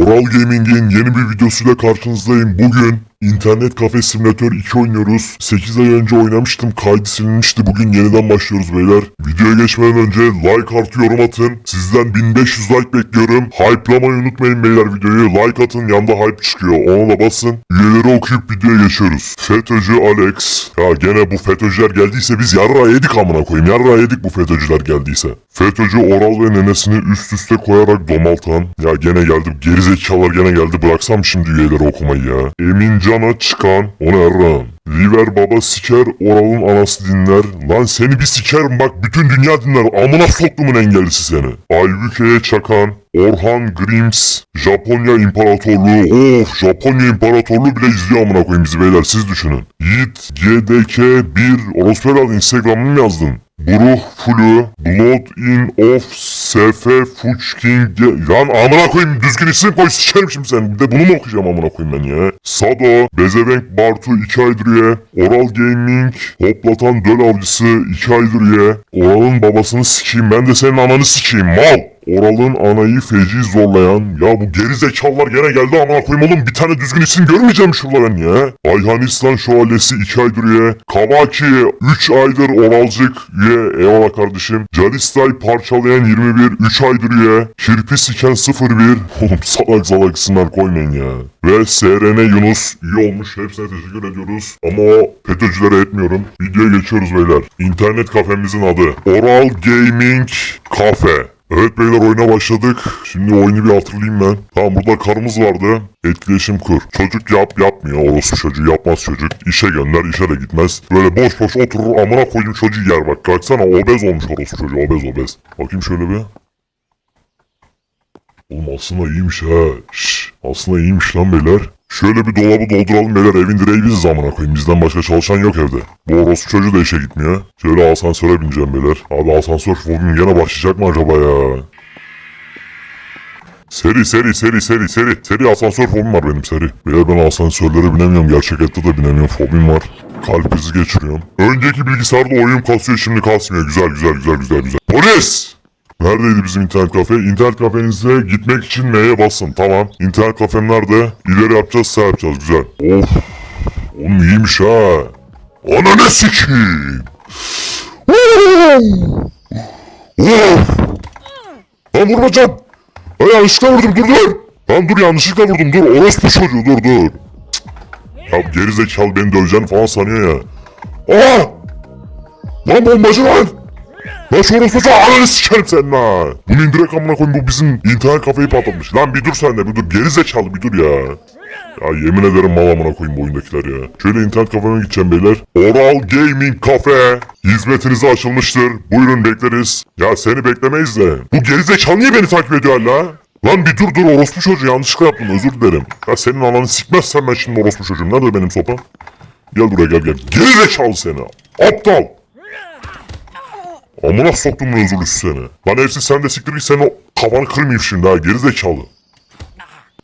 Oral Gaming'in yeni bir videosuyla karşınızdayım. Bugün İnternet Kafe Simülatör 2 oynuyoruz. 8 ay önce oynamıştım. Kaydı silinmişti. Bugün yeniden başlıyoruz beyler. Videoya geçmeden önce like artı yorum atın. Sizden 1500 like bekliyorum. Hype'lamayı unutmayın beyler videoyu. Like atın yanda hype çıkıyor. Ona da basın. Üyeleri okuyup videoya geçiyoruz. FETÖ'cü Alex. Ya gene bu FETÖ'cüler geldiyse biz yarra yedik amına koyayım. Yarra yedik bu FETÖ'cüler geldiyse. FETÖ'cü Oral ve nenesini üst üste koyarak domaltan. Ya gene geldi. Gerizekalılar gene geldi. Bıraksam şimdi üyeleri okumayı ya. Emin Can'a çıkan. O ne yarrağım? Liver baba siker, Oral'ın anası dinler. Lan seni bir sikerim bak bütün dünya dinler. Amına soktumun engellisi seni. Aybüke'ye çakan. Orhan Grims. Japonya İmparatorluğu. Of Japonya İmparatorluğu bile izliyor amına koyayım bizi beyler siz düşünün. Yiğit GDK1 Orospu evladı Instagram'ını mı yazdın? Buruh Flu, Blood in of SF Fuchking Lan amına koyayım düzgün isim koy sikerim şimdi sen. Bir de bunu mu okuyacağım amına koyayım ben ya. Sado, Bezevenk Bartu 2 aydır üye. Oral Gaming, Hoplatan Döl Avcısı 2 aydır üye. Oral'ın babasını sikeyim ben de senin ananı sikeyim mal. Oral'ın anayı feci zorlayan ya bu gerizekalılar gene geldi amına koyayım oğlum bir tane düzgün isim görmeyeceğim şurada ben ya. Ayhanistan Şövalyesi 2 aydır üye. Kavaki 3 aydır Oralcık üye eyvallah kardeşim. Calistay parçalayan 21 3 aydır üye. Kirpi siken 01 oğlum salak salak isimler koymayın ya. Ve SRN Yunus üye olmuş hepsine teşekkür ediyoruz. Ama o FETÖ'cülere etmiyorum. Videoya geçiyoruz beyler. İnternet kafemizin adı. Oral Gaming Cafe. Evet beyler oyuna başladık. Şimdi oyunu bir hatırlayayım ben. Tamam burada karımız vardı. Etkileşim kur. Çocuk yap yapmıyor. Orospu çocuğu yapmaz çocuk. İşe gönder işe de gitmez. Böyle boş boş oturur amına koyayım çocuğu yer bak. Kalksana obez olmuş orospu çocuğu obez obez. Bakayım şöyle bir. Oğlum aslında iyiymiş ha. Şş, aslında iyiymiş lan beyler. Şöyle bir dolabı dolduralım beyler evin direği biziz amına koyayım. Bizden başka çalışan yok evde. Bu orospu çocuğu da işe gitmiyor. Şöyle asansöre bineceğim beyler. Abi asansör bugün gene başlayacak mı acaba ya? Seri seri seri seri seri. Seri asansör fobim var benim seri. Beyler ben asansörlere binemiyorum. Gerçek hayatta da binemiyorum. Fobim var. Kalp krizi geçiriyorum. Önceki bilgisayarda oyun kasıyor şimdi kasmıyor. Güzel güzel güzel güzel güzel. Polis! Neredeydi bizim internet kafe? İnternet kafenize gitmek için M'ye basın. Tamam. İnternet kafem nerede? İleri yapacağız sağ yapacağız. Güzel. Of. Oğlum iyiymiş ha. Ananı sikeyim. Of. Lan vurmayacağım. Ay yanlışlıkla vurdum dur dur. Lan dur yanlışlıkla vurdum dur. Orospu çocuğu dur dur. Ya gerizekalı beni döveceğini falan sanıyor ya. Aa! Lan bombacı lan! Lan şu orospu çocuğu ananı sikerim senin ha! Bunu indirek amına koyayım bu bizim internet kafeyi patlatmış. Lan bir dur sen de bir dur gerizekalı bir dur ya. Ya yemin ederim mal amına koyayım bu oyundakiler ya. Şöyle internet kafeme gideceğim beyler. Oral Gaming Cafe hizmetinize açılmıştır. Buyurun bekleriz. Ya seni beklemeyiz de. Bu gerizekalı niye beni takip ediyor hala? Lan bir dur dur orospu çocuğu yanlışlıkla yaptım özür dilerim. Ya senin ananı sikmezsem ben şimdi orospu çocuğum. Nerede benim sopam? Gel buraya gel gel. Gerizekalı seni. Aptal. Amına soktum özürlüsü seni. Lan evsiz sen de siktir git senin o kafanı kırmayayım şimdi ha gerizekalı.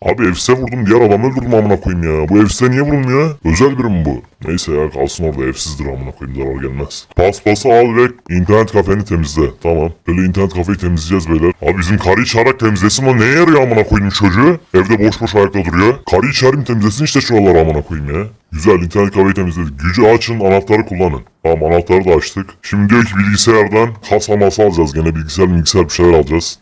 Abi evsize vurdum diğer adamı öldürdüm amına koyayım ya. Bu evsize niye vurulmuyor? Özel biri mi bu? Neyse ya kalsın orada evsizdir amına koyayım zarar gelmez. Paspası al ve internet kafeni temizle. Tamam. Böyle internet kafeyi temizleyeceğiz beyler. Abi bizim karıyı çağırarak temizlesin ama neye yarıyor amına koyayım çocuğu? Evde boş boş ayakta duruyor. Karıyı çağırayım temizlesin işte şuraları amına koyayım ya. Güzel internet kafeyi temizledik. Gücü açın anahtarı kullanın. Tamam anahtarı da açtık. Şimdi diyor ki bilgisayardan kasa masa alacağız gene bilgisayar bilgisayar bir şeyler alacağız.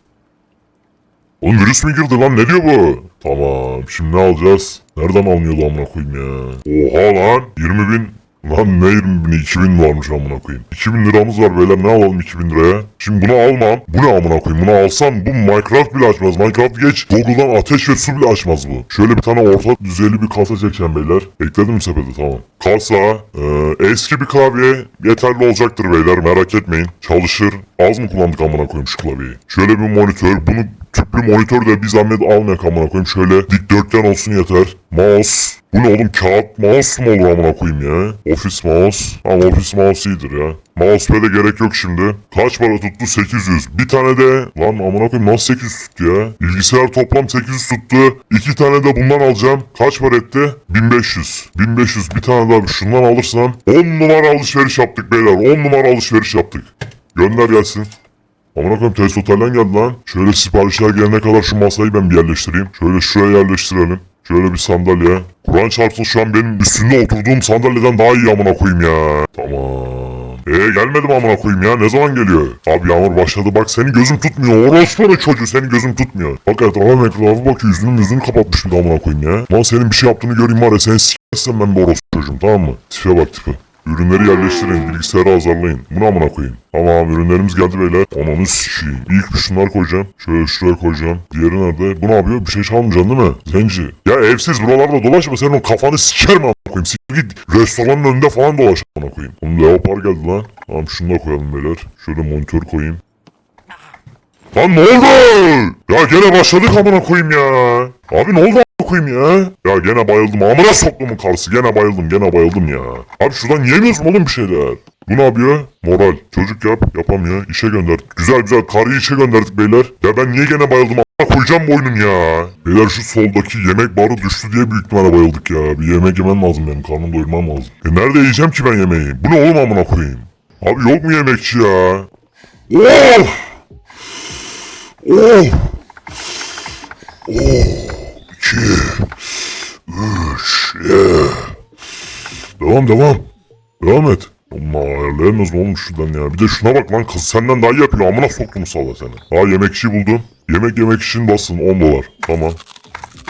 Oğlum virüs mü girdi lan ne diyor bu? Tamam şimdi ne alacağız? Nereden alınıyordu amına koyayım ya? Oha lan 20 bin Lan ne 20 bini 2000 varmış amına koyayım. 2000 liramız var beyler ne alalım 2000 liraya? Şimdi bunu almam. Bu ne amına koyayım? Bunu alsam bu Minecraft bile açmaz. Minecraft geç. Google'dan ateş ve su bile açmaz bu. Şöyle bir tane orta düzeyli bir kasa çekeceğim beyler. Ekledim mi sepete tamam. Kasa, e, eski bir klavye yeterli olacaktır beyler merak etmeyin. Çalışır. Az mı kullandık amına koyayım şu klavyeyi? Şöyle bir monitör. Bunu tüplü monitör de bir zahmet almayak amına koyayım. Şöyle dikdörtgen olsun yeter. Mouse. Bu ne oğlum kağıt mouse mu olur amına koyayım ya? Office mouse. Ama office mouse iyidir ya. Mousepad'e gerek yok şimdi. Kaç para tuttu? 800. Bir tane de lan amına koyayım nasıl 800 tuttu ya? Bilgisayar toplam 800 tuttu. İki tane de bundan alacağım. Kaç para etti? 1500. 1500 bir tane daha şundan alırsam 10 numara alışveriş yaptık beyler. 10 numara alışveriş yaptık. Gönder gelsin. Amına koyayım test otelden geldi lan. Şöyle siparişler gelene kadar şu masayı ben bir yerleştireyim. Şöyle şuraya yerleştirelim. Şöyle bir sandalye. Kur'an çarpsın şu an benim üstünde oturduğum sandalyeden daha iyi amına koyayım ya. Tamam. Ee gelmedim amına koyayım ya. Ne zaman geliyor? Abi yağmur başladı bak senin gözüm tutmuyor. Orospu'nun çocuğu senin gözüm tutmuyor. Bak etrafa etrafa bak yüzünü yüzünü kapatmış bir de amına koyayım ya. Lan senin bir şey yaptığını göreyim var ya seni s**ersem ben bir orospu çocuğum tamam mı? Tipe bak tipe. Ürünleri yerleştirin, bilgisayarı hazırlayın. Bunu amına koyayım. Tamam ürünlerimiz geldi beyler. Ananı sikeyim. İlk bir şunlar koyacağım. Şöyle şuraya koyacağım. Diğeri nerede? Bu ne yapıyor? Bir şey çalmayacaksın değil mi? Zenci. Ya evsiz buralarda dolaşma senin o kafanı sikerim amına koyayım. Siktir git restoranın önünde falan dolaş amına koyayım. Oğlum leopar geldi lan. Tamam şunu da koyalım beyler. Şöyle monitör koyayım. Lan ne oldu? Ya gene başladık amına koyayım ya. Abi ne oldu koyayım ya. Ya gene bayıldım. Amına soktumun karısı. Gene bayıldım. Gene bayıldım ya. Abi şuradan yiyemiyorsun oğlum bir şeyler. Bu ne yapıyor? Moral. Çocuk yap. Yapamıyor. İşe gönderdik. Güzel güzel. Karıyı işe gönderdik beyler. Ya ben niye gene bayıldım? A**a koyacağım boynum ya. Beyler şu soldaki yemek barı düştü diye büyük ihtimalle bayıldık ya. Bir yemek yemem lazım benim. Karnımı doyurmam lazım. E nerede yiyeceğim ki ben yemeği? Bu ne oğlum amına koyayım? Abi yok mu yemekçi ya? Oh! Oh! Oh! 2, 3. Devam devam. Devam et. Ama ayarlayamıyoruz mu oğlum şuradan ya. Bir de şuna bak lan kız senden daha iyi yapıyor. Amına soktum salla seni. Ha yemekçi buldum. Yemek yemek için basın 10 dolar. Tamam.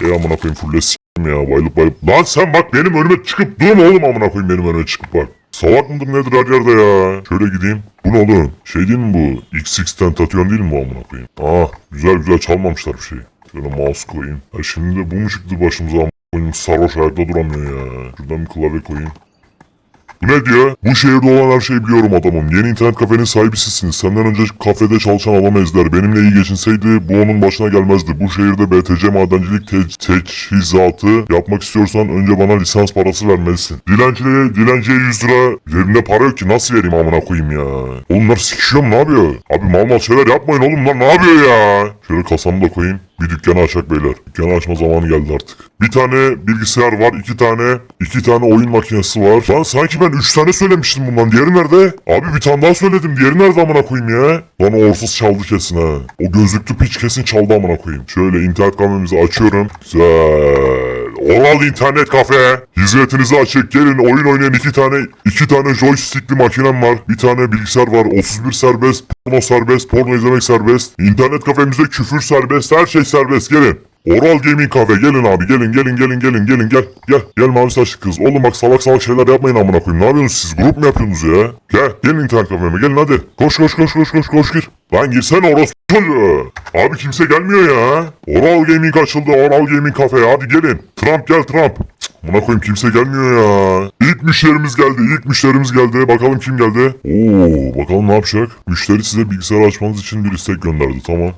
E amına koyayım fulle s**im ya bayılıp bayılıp. Lan sen bak benim önüme çıkıp durma oğlum amına koyayım benim önüme çıkıp bak. Salak mıdır nedir her yerde ya? Şöyle gideyim. Bu ne oğlum? Şey değil mi bu? XX Tentatyon değil mi bu amına koyayım? Ah güzel güzel çalmamışlar bir şeyi. Şöyle mouse koyayım. Ha şimdi de bu mu çıktı başımıza koyayım? Sarhoş ayakta duramıyor ya. Şuradan bir klavye koyayım. Bu ne diyor? Bu şehirde olan her şeyi biliyorum adamım. Yeni internet kafenin sahibisisiniz. Senden önce kafede çalışan adam ezler. Benimle iyi geçinseydi bu onun başına gelmezdi. Bu şehirde BTC madencilik te- teçhizatı yapmak istiyorsan önce bana lisans parası vermelisin. Dilenciye, dilenciye 100 lira. Cebimde para yok ki nasıl vereyim amına koyayım ya. Oğlum bunlar sikişiyor mu ne yapıyor? Abi mal mal şeyler yapmayın oğlum bunlar ne yapıyor ya? Şöyle kasamı da koyayım. Bir dükkanı açacak beyler. Dükkanı açma zamanı geldi artık. Bir tane bilgisayar var, iki tane, iki tane oyun makinesi var. Lan sanki ben üç tane söylemiştim bundan. Diğeri nerede? Abi bir tane daha söyledim. Diğeri nerede amına koyayım ya? Lan orsuz çaldı kesin ha. O gözlüklü piç kesin çaldı amına koyayım. Şöyle internet kafemizi açıyorum. Güzel. Oral internet kafe. Hizmetinizi açık. Gelin oyun oynayan iki tane, iki tane joystickli makinem var. Bir tane bilgisayar var. 31 serbest, porno serbest, porno izlemek serbest. İnternet kafemizde küfür serbest, her şey serbest. Gelin. Oral Gaming Cafe gelin abi gelin gelin gelin gelin gelin gel gel gel mavi saçlı kız oğlum bak salak salak şeyler yapmayın amına koyayım ne yapıyorsunuz siz grup mu yapıyorsunuz ya gel gelin internet kafeme gelin hadi koş koş koş koş koş koş gir lan girsene orospu çocuğu abi kimse gelmiyor ya Oral Gaming açıldı Oral Gaming Cafe hadi gelin Trump gel Trump Buna koyayım kimse gelmiyor ya. İlk müşterimiz geldi. ilk müşterimiz geldi. Bakalım kim geldi? Oo, bakalım ne yapacak? Müşteri size bilgisayar açmanız için bir istek gönderdi. Tamam.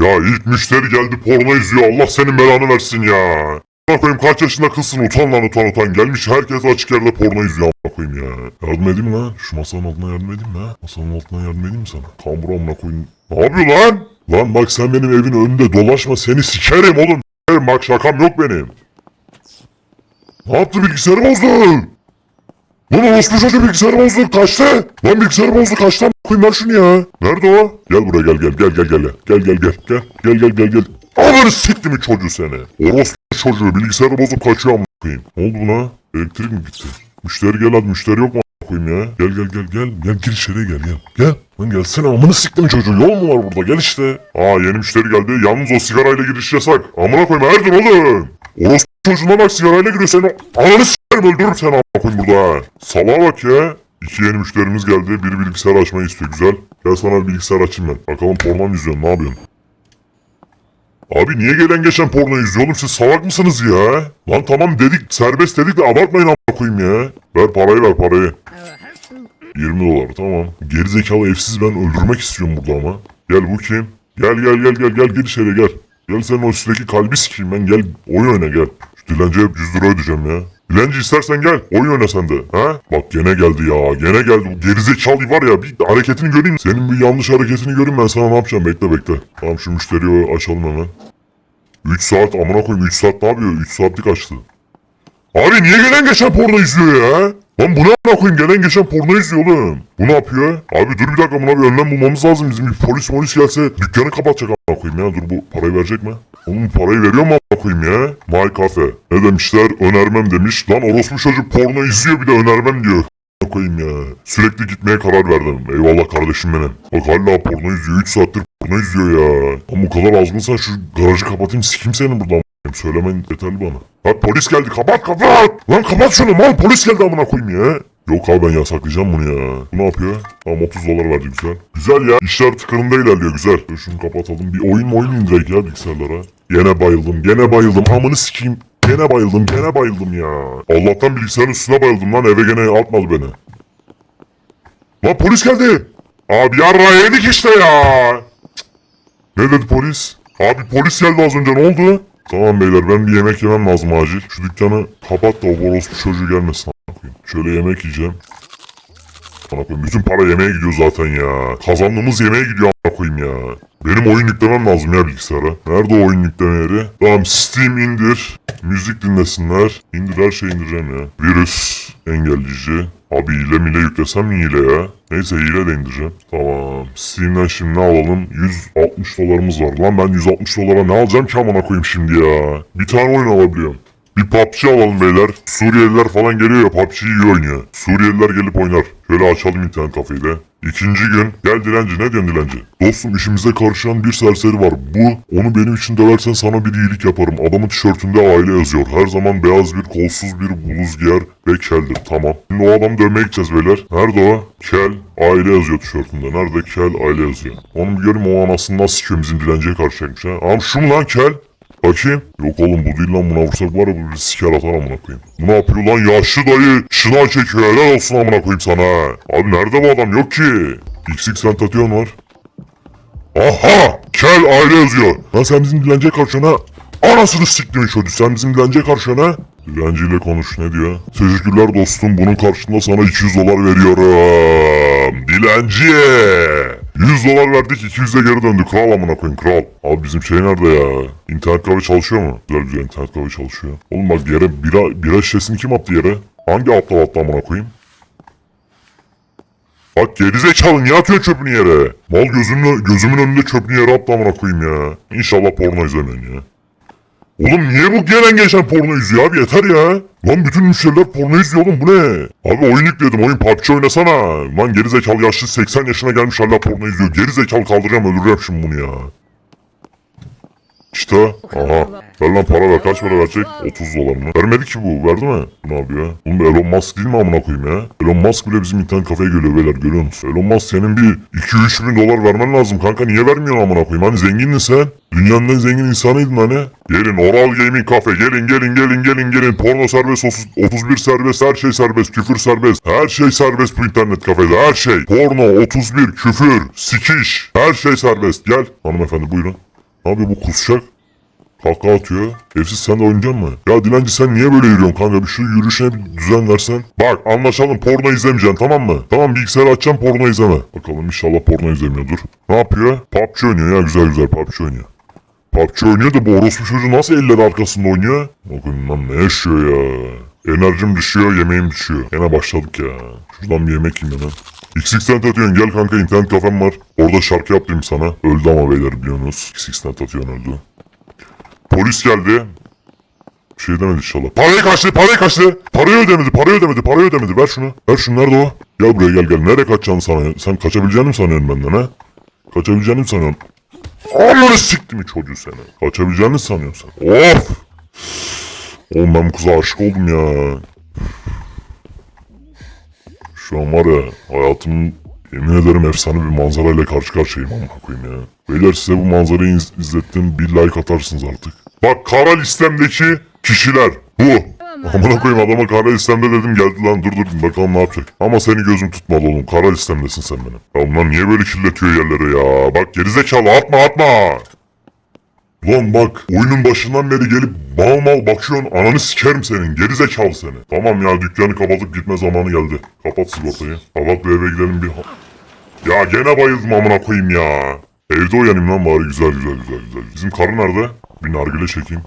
Ya ilk müşteri geldi porno izliyor. Allah senin belanı versin ya. Buna koyayım kaç yaşında kızsın utan lan utan utan. Gelmiş herkes açık yerde porno izliyor. Buna koyayım ya. Yardım edeyim lan? Şu masanın altına yardım edeyim ha? Masanın altına yardım edeyim mi sana? Kambura amına koyayım. Ne yapıyor lan? Lan bak sen benim evin önünde dolaşma seni sikerim oğlum. Sikerim bak şakam yok benim. Ne yaptı bilgisayarı bozdu? Lan orospu çocuğu bilgisayar bozdu kaçtı. Lan bilgisayar bozdu kaçtı koyayım ver şunu ya. Nerede o? Gel buraya gel gel gel gel gel. Gel gel gel gel gel gel gel gel. Alır sikti mi çocuğu seni? Orospu çocuğu bilgisayarı bozup kaçıyor amına koyayım. Ne oldu buna? Elektrik mi gitti? Müşteri gel hadi müşteri yok mu koyayım ya. Gel gel gel gel. Gel gir içeri gel gel. Gel. Lan gelsene amını siktim çocuğu. Yol mu var burada? Gel işte. Aa yeni müşteri geldi. Yalnız o sigarayla giriş yasak. Amına koyayım Erdin oğlum. Orospu çocuğuna bak sigarayla giriyor seni. Ananı s**erim öldürürüm seni amına burada. Salağa bak ya. İki yeni müşterimiz geldi. Biri bilgisayar açmayı istiyor güzel. Gel sana bir bilgisayar açayım ben. Bakalım porno mu izliyorsun ne yapıyorsun? Abi niye gelen geçen porno izliyor oğlum siz salak mısınız ya? Lan tamam dedik serbest dedik de abartmayın amına ya. Ver parayı ver parayı. 20 dolar tamam. Gerizekalı evsiz ben öldürmek istiyorum burada ama. Gel bu kim? Gel gel gel gel gel gir içeri gel. Gel senin o üstteki kalbi sikeyim ben gel oyun oyna gel. Şu dilenciye 100 lira ödeyeceğim ya. Dilenci istersen gel oyun oyna sen de. Ha? Bak gene geldi ya gene geldi. Gerizekalı var ya bir hareketini göreyim. Senin bir yanlış hareketini göreyim ben sana ne yapacağım bekle bekle. Tamam şu müşteriyi açalım hemen. 3 saat amına koyayım 3 saat ne yapıyor? 3 saatlik açtı. Abi niye gelen geçen porno izliyor ya? Lan bu ne amına koyayım gelen geçen porno izliyor oğlum. Bu ne yapıyor? Abi dur bir dakika buna bir önlem bulmamız lazım. Bizim bir polis polis gelse dükkanı kapatacak amına koyayım ya. Dur bu parayı verecek mi? Oğlum parayı veriyor mu amına koyayım ya? My Cafe. Ne demişler? Önermem demiş. Lan orospu çocuk porno izliyor bir de önermem diyor. Amına koyayım ya. Sürekli gitmeye karar verdim. Eyvallah kardeşim benim. Bak hala porno izliyor. 3 saattir porno izliyor ya. Ama bu kadar azgınsan şu garajı kapatayım sikim seni buradan. Söylemen yeterli bana. Bak polis geldi kapat kapat. Lan kapat şunu mal polis geldi amına koyayım ya. Yok abi ben yasaklayacağım bunu ya. Bu ne yapıyor? Tamam 30 dolar verdi güzel. Güzel ya işler tıkırında ilerliyor güzel. Dur şunu kapatalım. Bir oyun oyun indirek ya bilgisayarlara. Gene bayıldım gene bayıldım amını sikeyim. Gene bayıldım gene bayıldım ya. Allah'tan bilgisayarın üstüne bayıldım lan eve gene atmadı beni. Lan polis geldi. Abi yarra yedik işte ya. Ne dedi polis? Abi polis geldi az önce ne oldu? Tamam beyler ben bir yemek yemem lazım acil. Şu dükkanı kapat da o orospu çocuğu gelmesin. Şöyle yemek yiyeceğim. Bana koyayım. Bütün para yemeğe gidiyor zaten ya. Kazandığımız yemeğe gidiyor a**ına koyayım ya. Benim oyun yüklemem lazım ya bilgisayara. Nerede o oyun yükleme yeri? Tamam Steam indir. Müzik dinlesinler. İndir her şeyi indireceğim ya. Virüs engelleyici. Abi hile mile yüklesem mi hile ya? Neyse hile de indireceğim. Tamam. Steam'den şimdi ne alalım? 160 dolarımız var. Lan ben 160 dolara ne alacağım ki amına koyayım şimdi ya? Bir tane oyun alabiliyorum. Bir PUBG alalım beyler. Suriyeliler falan geliyor ya PUBG'yi iyi oynuyor. Suriyeliler gelip oynar. Şöyle açalım internet kafeyi de. İkinci gün gel dilenci ne diyorsun dilenci? Dostum işimize karışan bir serseri var. Bu onu benim için döversen sana bir iyilik yaparım. Adamın tişörtünde aile yazıyor. Her zaman beyaz bir kolsuz bir bluz giyer ve keldir. Tamam. Şimdi o adamı dövmeye gideceğiz beyler. Nerede o? Kel aile yazıyor tişörtünde. Nerede kel aile yazıyor. Onu bir göreyim o anasını nasıl sikiyor bizim dilenciye karşı çekmiş ha. Ama şu mu lan kel? Bakayım. Yok oğlum bu değil lan buna vursak var ya bu bir siker atar amına koyayım. Bu ne yapıyor lan yaşlı dayı şınav çekiyor helal olsun amına koyayım sana. Abi nerede bu adam yok ki. XX sen tatyon var. Aha kel aile yazıyor. Lan sen bizim dilenciye karşı ne? Anasını siktiğin çocuğu sen bizim dilenciye karşı ne? Dilenciyle konuş ne diyor? Teşekkürler dostum bunun karşılığında sana 200 dolar veriyorum. Dilenci. 100 dolar verdik 200 de geri döndü. Kral amına koyayım kral. Abi bizim şey nerede ya? İnternet kafe çalışıyor mu? Güzel güzel internet kafe çalışıyor. Oğlum bak yere bira, bira şişesini kim attı yere? Hangi aptal attı amına koyayım? Bak gerizekalı niye atıyorsun çöpünü yere? Mal gözümün, gözümün önünde çöpünü yere attı amına koyayım ya. İnşallah porno izlemiyorsun ya. Oğlum niye bu gelen geçen porno izliyor abi yeter ya. Lan bütün müşteriler porno izliyor oğlum bu ne? Abi oyun yükledim oyun PUBG oynasana. Lan gerizekalı yaşlı 80 yaşına gelmiş hala porno izliyor. Gerizekalı kaldıracağım öldüreceğim şimdi bunu ya. İşte aha. Ver lan para ver kaç para verecek? 30 dolar mı? Vermedi ki bu verdi mi? Bu ne yapıyor? Oğlum bu Elon Musk değil mi amına koyayım ya? Elon Musk bile bizim internet kafeye geliyor beyler görüyor musun? Elon Musk senin bir 2-3 bin dolar vermen lazım kanka niye vermiyorsun amına koyayım? Hani zengindin sen. Dünyanın en zengin insanıydın hani. Gelin Oral Gaming Cafe gelin gelin gelin gelin gelin. Porno serbest 30, 31 serbest her şey serbest küfür serbest. Her şey serbest bu internet kafede her şey. Porno 31 küfür sikiş her şey serbest. Gel hanımefendi buyurun. Ne yapıyor bu kusacak? Kaka atıyor. Evsiz sen de oynayacak mı? Ya dilenci sen niye böyle yürüyorsun kanka? Bir şu yürüyüşüne bir düzen versen. Bak anlaşalım porno izlemeyeceksin tamam mı? Tamam bilgisayarı açacağım porno izleme. Bakalım inşallah porno izlemiyordur. Ne yapıyor? PUBG oynuyor ya güzel güzel PUBG oynuyor. PUBG oynuyor da bu orospu çocuğu nasıl elleri arkasında oynuyor? Bakın lan ne yaşıyor ya. Enerjim düşüyor yemeğim düşüyor. Yine başladık ya. Şuradan bir yemek yiyeyim hemen. XX'ten tatıyorsun gel kanka internet kafem var. Orada şarkı yaptım sana. Öldü ama beyler biliyorsunuz. XX'ten tatıyorsun öldü. Polis geldi. Bir şey demedi inşallah. Parayı kaçtı, parayı kaçtı. Parayı ödemedi, parayı ödemedi, parayı ödemedi. Ver şunu. Ver şunu nerede o? Gel buraya gel gel. Nereye kaçacağını sana? Sen kaçabileceğini mi sanıyorsun benden ha? Kaçabileceğini mi sanıyorsun? Allah'ını siktim çocuğu seni. Kaçabileceğini sanıyorsun sen? Of! Oğlum ben bu kıza aşık oldum ya. Şu an var ya hayatımın yemin ederim efsane bir manzarayla karşı karşıyayım amına koyayım ya. Beyler size bu manzarayı iz- izlettim bir like atarsınız artık. Bak kara listemdeki kişiler bu. Amına koyayım adama kara listemde dedim geldi lan dur dur bakalım ne yapacak. Ama seni gözüm tutmadı oğlum kara listemdesin sen benim. Ya bunlar niye böyle kirletiyor yerleri ya. Bak gerizekalı atma atma. Lan bak oyunun başından beri gelip mal mal bakıyorsun ananı sikerim senin gerizekalı seni. Tamam ya dükkanı kapatıp gitme zamanı geldi. Kapat sigortayı. Kapat bir eve gidelim bir... Ya gene bayıldım amına koyayım ya. Evde uyanayım lan bari güzel güzel güzel güzel. Bizim karı nerede? Bir nargile çekeyim.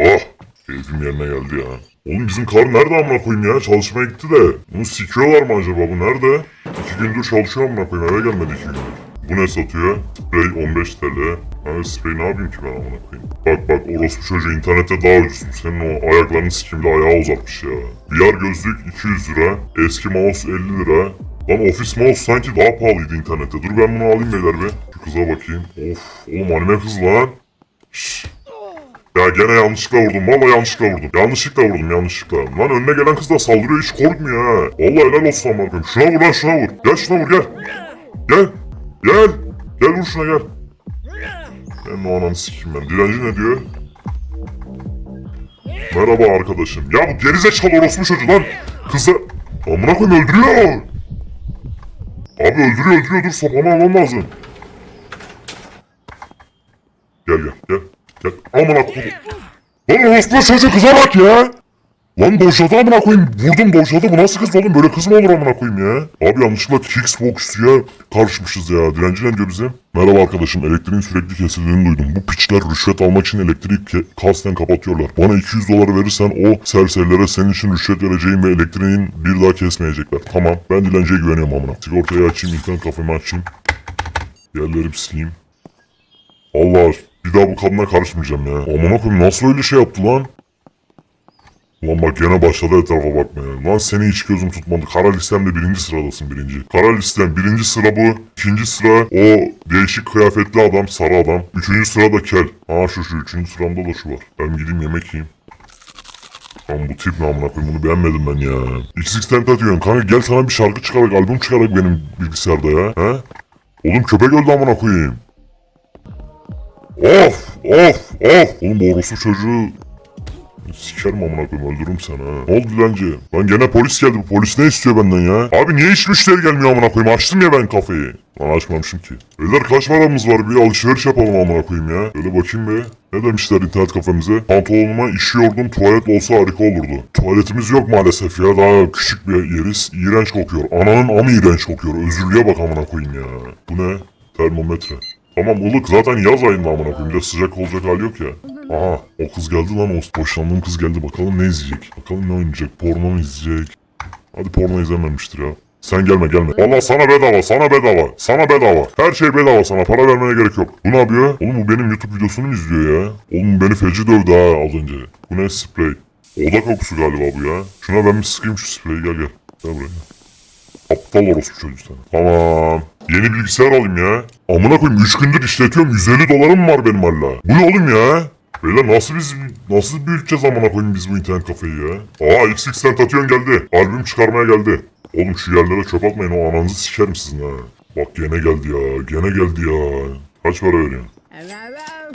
Oh! Keyfim yerine geldi ya. Oğlum bizim karı nerede amına koyayım ya? Çalışmaya gitti de. Bunu sikiyorlar mı acaba bu nerede? İki gündür çalışıyor amına koyayım eve gelmedi iki gündür. Bu ne satıyor? Sprey 15 TL. Hani sprey ne yapayım ki ben amına koyayım? Bak bak orospu çocuğu internette daha ucuz. Senin o ayaklarını sikim de ayağı uzatmış ya. VR gözlük 200 lira. Eski mouse 50 lira. Lan ofis mouse sanki daha pahalıydı internette. Dur ben bunu alayım beyler bir. Şu kıza bakayım. Of oğlum anime kız lan. Şşş. Ya gene yanlışlıkla vurdum. Vallahi yanlışlıkla vurdum. Yanlışlıkla vurdum yanlışlıkla. Lan önüne gelen kız da saldırıyor hiç korkmuyor ha. Vallahi helal olsun amına koyayım. Şuna vur lan şuna vur. Gel şuna vur gel. Gel. Gel. Gel vur şuna gel. Ben o ananı sikeyim ben. Dilenci ne diyor? Merhaba arkadaşım. Ya bu gerizekalı orospu çocuğu lan. Kızı amına koyayım öldürüyor. Abi öldürüyor öldürüyor dur sopamı almam lazım. Gel gel gel. Gel amına koyayım. Lan orospu çocuğu kıza bak ya. Lan boşadı amına koyayım. Vurdum boşadı. Bu nasıl kız oğlum? Böyle kız mı olur amına koyayım ya? Abi yanlışlıkla Kickbox'ya karışmışız ya. Direnci ne diyor? Merhaba arkadaşım. Elektriğin sürekli kesildiğini duydum. Bu piçler rüşvet almak için elektriği ke- kasten kapatıyorlar. Bana 200 dolar verirsen o serserilere senin için rüşvet vereceğim ve elektriğin bir daha kesmeyecekler. Tamam. Ben dilenciye güveniyorum amına. Sigortayı açayım. internet kafemi açayım. Yerleri sileyim. Allah bir daha bu kadına karışmayacağım ya. Amına koyayım nasıl öyle şey yaptı lan? Lan bak gene başladı etrafa bakmaya. Lan seni hiç gözüm tutmadı. Kara listemde birinci sıradasın birinci. Kara listem birinci sıra bu. İkinci sıra o değişik kıyafetli adam sarı adam. Üçüncü sırada kel. Aa şu şu üçüncü sıramda da şu var. Ben gideyim yemek yiyeyim. Lan bu tip ne amına koyayım bunu beğenmedim ben ya. XX'ten diyorsun kanka gel sana bir şarkı çıkarak albüm çıkarak benim bilgisayarda ya. He? Oğlum köpek öldü amına koyayım. Of of of. Oğlum bu orospu çocuğu Sikerim amına koyayım öldürürüm seni ha. Ne oldu dilenci? Lan gene polis geldi. Bu polis ne istiyor benden ya? Abi niye hiç müşteri gelmiyor amına koyayım? Açtım ya ben kafeyi. Lan açmamışım ki. Beyler kaç paramız var? Bir alışveriş yapalım amına koyayım ya. Böyle bakayım be. Ne demişler internet kafemize? Pantolonuma işiyordum tuvalet olsa harika olurdu. Tuvaletimiz yok maalesef ya. Daha küçük bir yeriz. İğrenç kokuyor. Ananın amı iğrenç kokuyor. Özürlüğe bak amına koyayım ya. Bu ne? Termometre. Tamam ılık zaten yaz ayında amına koyayım. Bir de sıcak olacak hali yok ya. Aha o kız geldi lan o boşlandığım kız geldi. Bakalım ne izleyecek. Bakalım ne oynayacak. Porno mu izleyecek? Hadi porno izlememiştir ya. Sen gelme gelme. Valla sana bedava sana bedava. Sana bedava. Her şey bedava sana. Para vermene gerek yok. Bu ne yapıyor? Oğlum bu benim YouTube videosunu mu izliyor ya? Oğlum beni feci dövdü ha az önce. Bu ne sprey? Oda kokusu galiba bu ya. Şuna ben bir sıkayım şu spreyi gel gel. Gel buraya. Aptal orospu çocuk sen. Tamam. Yeni bilgisayar alayım ya. Amına koyayım 3 gündür işletiyorum 150 dolarım var benim hala. Bu ne oğlum ya? Beyler nasıl biz nasıl büyüteceğiz amına koyayım biz bu internet kafeyi ya? Aa XX'ten Tatyon geldi. Albüm çıkarmaya geldi. Oğlum şu yerlere çöp atmayın o ananızı sikerim sizin ha. Bak gene geldi ya gene geldi ya. Kaç para veriyorsun?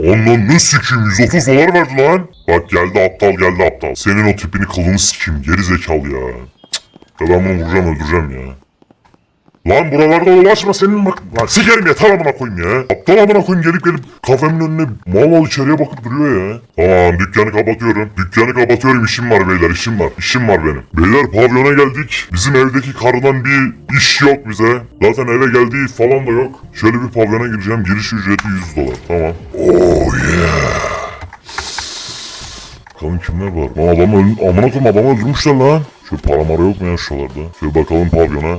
Ondan ne sikeyim 130 dolar verdi lan. Bak geldi aptal geldi aptal. Senin o tipini kılını sikeyim geri zekalı ya. Cık. Ya vuracağım öldüreceğim ya. Lan buralarda dolaşma senin bak. Lan sikerim yeter amına koyayım ya. Aptal amına koyayım gelip gelip kafemin önüne mal mal içeriye bakıp duruyor ya. Tamam dükkanı kapatıyorum. Dükkanı kapatıyorum işim var beyler işim var. İşim var benim. Beyler pavyona geldik. Bizim evdeki karıdan bir iş yok bize. Zaten eve geldiği falan da yok. Şöyle bir pavyona gireceğim. Giriş ücreti 100 dolar. Tamam. Oh yeah. Bakalım kimler var? Lan adam öl amına koyayım adamı öldürmüşler lan. Şöyle para mara yok mu ya şuralarda? Şöyle bakalım pavyona.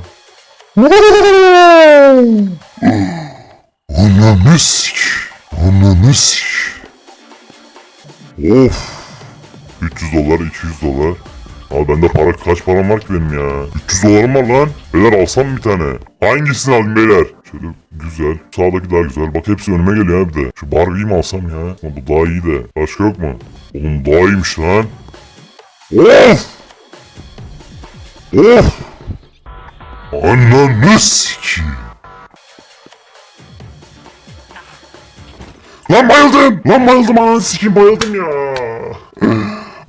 Ananı sik. Ananı sik. Of. 300 dolar, 200 dolar. Abi bende para kaç param var ki benim ya? 300 dolarım var lan. Beyler alsam bir tane? Hangisini alayım beyler? Şöyle güzel. Sağdaki daha güzel. Bak hepsi önüme geliyor abi de. Şu Barbie'yi mi alsam ya? Bu daha iyi de. Başka yok mu? Oğlum daha iyiymiş lan. Of! Of! Ananı sikeyim. Lan bayıldım. Lan bayıldım ananı sikeyim bayıldım ya.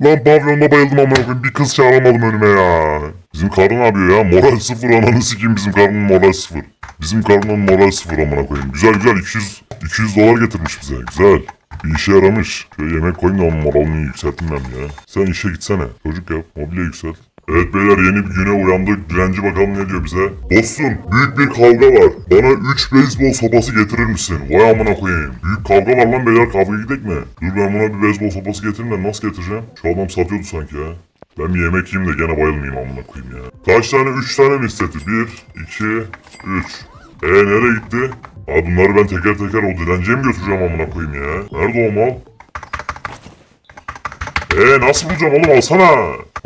Lan pavyonda bayıldım amına koyayım. Bir kız çağıramadım önüme ya. Bizim karı ne yapıyor ya? Moral sıfır ananı sikeyim bizim karının moral sıfır. Bizim karının moral sıfır amına koyayım. Güzel güzel 200 200 dolar getirmiş bize. Güzel. Bir işe yaramış. Şöyle yemek koyayım da moralini yükselttim ben ya. Sen işe gitsene. Çocuk yap. Mobilya yükselt. Evet beyler yeni bir güne uyandık. Direnci bakalım ne diyor bize. Dostum büyük bir kavga var. Bana 3 beyzbol sopası getirir misin? Vay amına koyayım. Büyük kavga var lan beyler kavga gidelim mi? Dur ben buna bir beyzbol sopası getireyim de nasıl getireceğim? Şu adam satıyordu sanki ya. Ben bir yemek yiyeyim de gene bayılmayayım amına koyayım ya. Kaç tane? 3 tane mi istedi? 1, 2, 3. E nereye gitti? Abi bunları ben teker teker o dilenciye mi götüreceğim amına koyayım ya? Nerede o mal? Eee nasıl bulacağım oğlum alsana.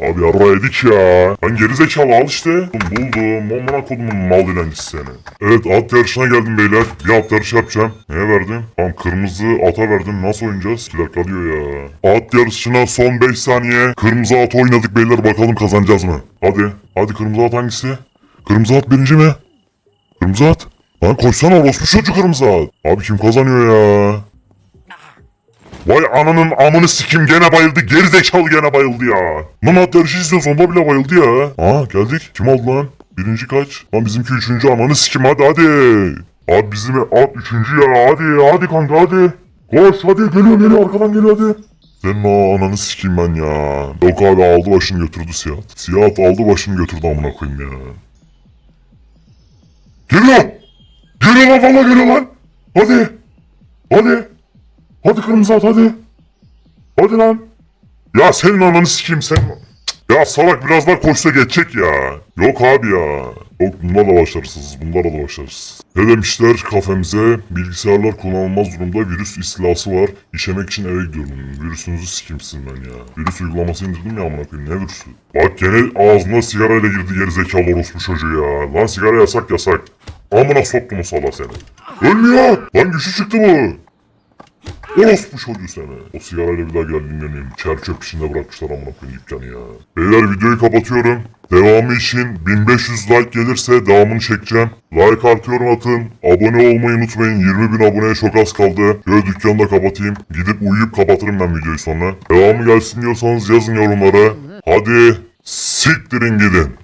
Abi yarra yedik ya. Ben gerizekalı al işte. Buldum. Amına kodumun mal dilencisi seni. Evet at yarışına geldim beyler. Bir at yarışı yapacağım. Neye verdim? Tamam kırmızı ata verdim. Nasıl oynayacağız? Dakika diyor ya. At yarışına son 5 saniye. Kırmızı at oynadık beyler. Bakalım kazanacağız mı? Hadi. Hadi kırmızı at hangisi? Kırmızı at birinci mi? Kırmızı at. Lan koşsana orospu çocuğu kırmızı at. Abi kim kazanıyor ya? Vay ananın amını sikim gene bayıldı. Geri zekalı gene bayıldı ya. Lan at yarışı izliyoruz onda bile bayıldı ya. Aa geldik. Kim aldı lan? Birinci kaç? Lan bizimki üçüncü ananı sikim hadi hadi. Abi bizim at üçüncü ya hadi hadi kanka hadi. Koş hadi geliyor geliyor arkadan geliyor hadi. Senin o ananı sikeyim ben ya. Yok abi aldı başını götürdü Siyah. Siyah aldı başını götürdü amına koyayım ya. Geliyor. Geliyor lan valla geliyor lan. Hadi. Hadi. Hadi kırmızı at hadi. Hadi lan. Ya senin ananı sikeyim sen. Ya salak biraz daha koşsa geçecek ya. Yok abi ya. Yok bunlarla başarısız. Bunlarla da başarısız. Ne demişler kafemize bilgisayarlar kullanılmaz durumda virüs istilası var. İşemek için eve gidiyorum. Virüsünüzü sikimsin ben ya. Virüs uygulaması indirdim ya amına koyayım ne virüsü. Bak gene ağzına sigarayla girdi gerizekalı orospu çocuğu ya. Lan sigara yasak yasak. Amına soktum o salak seni. Ölmüyor. Lan güçlü çıktı bu. Orospu çocuğu seni. O sigarayla bir daha gel dinleneyim. Çer çöp içinde bırakmışlar amına koyayım dükkanı ya. Beyler videoyu kapatıyorum. Devamı için 1500 like gelirse devamını çekeceğim. Like artıyorum atın. Abone olmayı unutmayın. 20 bin aboneye çok az kaldı. Şöyle dükkanı da kapatayım. Gidip uyuyup kapatırım ben videoyu sonra. Devamı gelsin diyorsanız yazın yorumlara. Hadi siktirin gidin.